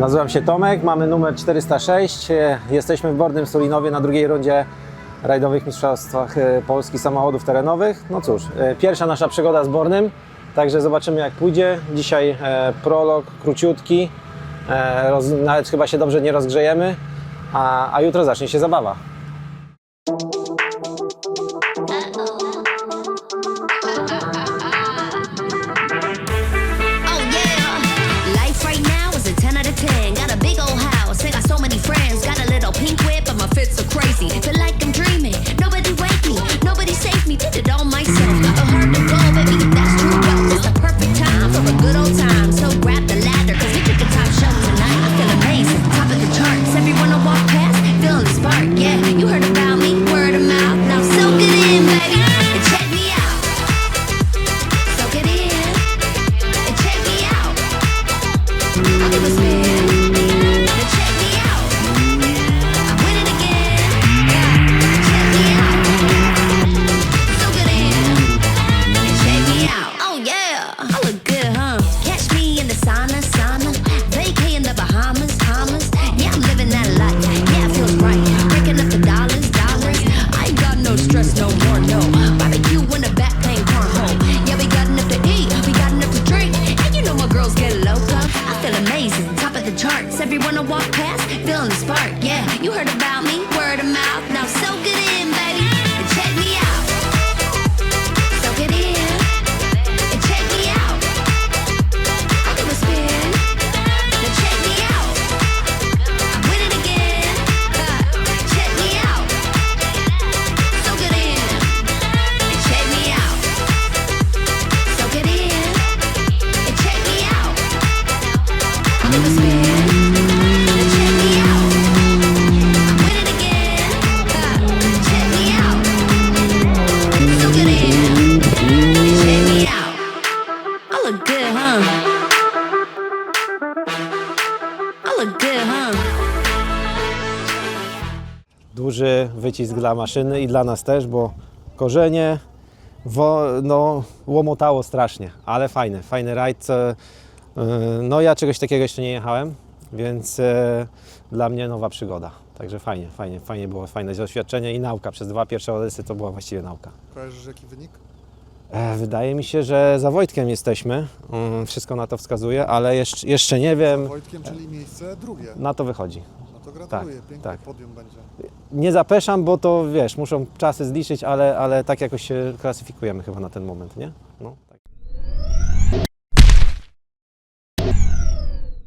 Nazywam się Tomek, mamy numer 406. E, Jesteśmy w Bornym Sulinowie na drugiej rundzie rajdowych mistrzostwach e, Polski samochodów terenowych. No cóż, e, pierwsza nasza przygoda z Bornym, także zobaczymy jak pójdzie. Dzisiaj e, prolog króciutki, nawet chyba się dobrze nie rozgrzejemy, a jutro zacznie się zabawa. Amazing, top of the charts. Everyone I walk past, feeling the spark. Yeah, you heard about me, word of mouth. Duży wycisk dla maszyny i dla nas też, bo korzenie wo, no, łomotało strasznie, ale fajny, fajny rajd. E, No ja czegoś takiego jeszcze nie jechałem, więc e, dla mnie nowa przygoda. Także fajnie, fajnie, fajnie było, fajne doświadczenie i nauka. Przez dwa pierwsze Odesy to była właściwie nauka. Kojarzysz jaki wynik? E, Wydaje mi się, że za Wojtkiem jesteśmy, Mm, wszystko na to wskazuje, ale jeszcze, jeszcze nie wiem, Wojtkiem, czyli miejsce drugie. na to wychodzi. No to gratuluję, tak, piękne tak. podium będzie. Nie zapeszam, bo to wiesz, muszą czasy zliczyć, ale, ale tak jakoś się klasyfikujemy chyba na ten moment, nie? No.